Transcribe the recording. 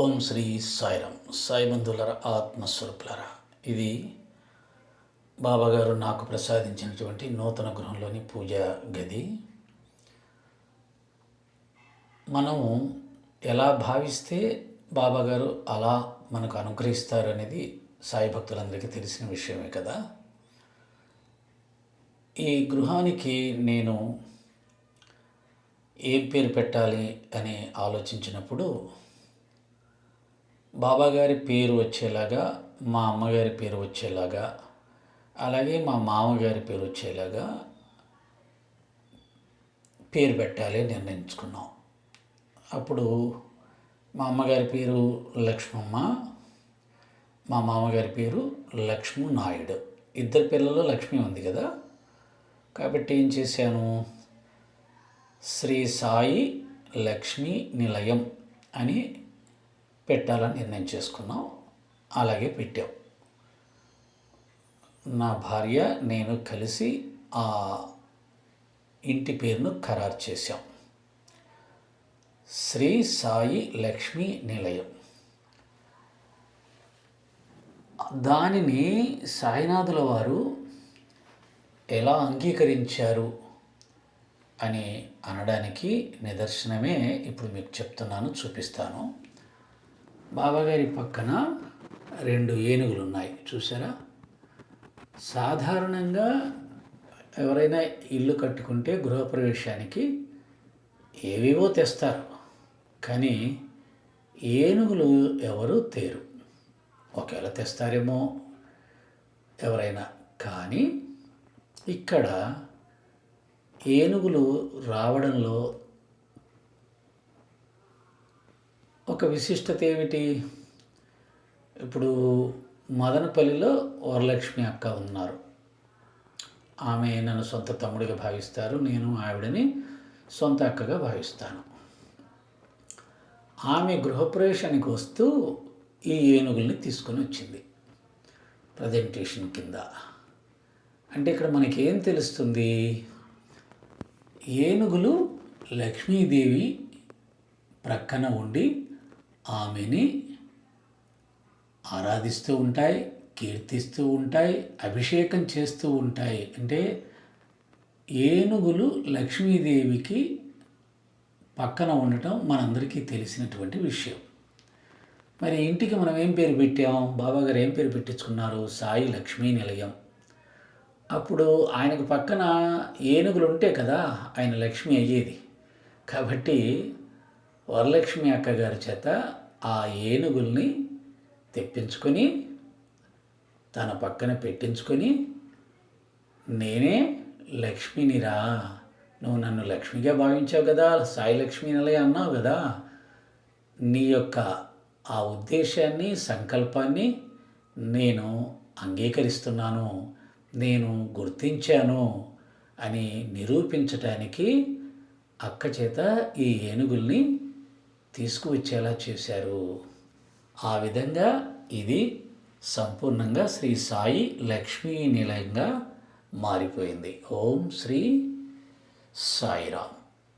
ఓం శ్రీ సాయిరం సాయి బంధువులర ఇది బాబాగారు నాకు ప్రసాదించినటువంటి నూతన గృహంలోని పూజా గది. మనము ఎలా భావిస్తే బాబాగారు అలా మనకు అనుగ్రహిస్తారు అనేది సాయి భక్తులందరికీ తెలిసిన విషయమే కదా. ఈ గృహానికి నేను ఏం పేరు పెట్టాలి అని ఆలోచించినప్పుడు బాబాగారి పేరు వచ్చేలాగా మా అమ్మగారి పేరు వచ్చేలాగా అలాగే మా మామగారి పేరు వచ్చేలాగా పేరు పెట్టాలి నిర్ణయించుకున్నాం. అప్పుడు మా అమ్మగారి పేరు లక్ష్మమ్మ మా మామగారి పేరు లక్ష్ము నాయుడు ఇద్దరు పిల్లలు లక్ష్మి ఉంది కదా. కాబట్టి ఏం చేశాను? శ్రీ సాయి లక్ష్మీ నిలయం అని పెట్టాలని నిర్ణయం చేసుకున్నాం. అలాగే పెట్టాం. నా భార్య నేను కలిసి ఆ ఇంటి పేరును ఖరారు చేశాం. శ్రీ సాయి లక్ష్మీ నిలయం. దానిని సాయినాథుల వారు ఎలా అంగీకరించారు అని అనడానికి నిదర్శనమే ఇప్పుడు మీకు చెప్తున్నాను చూపిస్తాను. బాబాగారి పక్కన రెండు ఏనుగులు ఉన్నాయి చూసారా సాధారణంగా ఎవరైనా ఇల్లు కట్టుకుంటే గృహప్రవేశానికి ఏవేవో తెస్తారు. కానీ ఏనుగులు ఎవరు తేరు. ఒకవేళ తెస్తారేమో ఎవరైనా. కానీ ఇక్కడ ఏనుగులు రావడంలో ఒక విశిష్టత ఏమిటి? ఇప్పుడు మదనపల్లిలో వరలక్ష్మి అక్క ఉన్నారు. ఆమె నన్ను సొంత తమ్ముడిగా భావిస్తారు. నేను ఆవిడని సొంత అక్కగా భావిస్తాను. ఆమె గృహప్రవేశానికి వస్తూ ఈ ఏనుగుల్ని తీసుకొని వచ్చింది. ప్రజెంటేషన్ కింద. అంటే ఇక్కడ మనకి ఏం తెలుస్తుంది? ఏనుగులు లక్ష్మీదేవి ప్రక్కన ఉండి ఆమెని ఆరాధిస్తూ ఉంటాయి కీర్తిస్తూ ఉంటాయి అభిషేకం చేస్తూ ఉంటాయి. అంటే ఏనుగులు లక్ష్మీదేవికి పక్కన ఉండటం మనందరికీ తెలిసినటువంటి విషయం. మరి ఇంటికి మనం ఏం పేరు పెట్టాం? బాబాగారు ఏం పేరు పెట్టించుకున్నారు? సాయి లక్ష్మీ నిలయం. అప్పుడు ఆయనకు పక్కన ఏనుగులు ఉంటే కదా ఆయన లక్ష్మి అయ్యేది. కాబట్టి వరలక్ష్మి అక్కగారి చేత ఆ ఏనుగుల్ని తెప్పించుకొని తన పక్కన పెట్టించుకొని నేనే లక్ష్మినిరా నువ్వు నన్ను లక్ష్మిగా భావించావు కదా సాయి లక్ష్మీనలే అన్నావు కదా. నీ యొక్క ఆ ఉద్దేశాన్ని సంకల్పాన్ని నేను అంగీకరిస్తున్నాను నేను గుర్తించాను అని నిరూపించటానికి అక్క చేత ఈ ఏనుగుల్ని తీసుకువచ్చేలా చేశారు. ఆ విధంగా ఇది సంపూర్ణంగా శ్రీ సాయి లక్ష్మీ నిలయంగా మారిపోయింది. ఓం శ్రీ సాయిరామ్.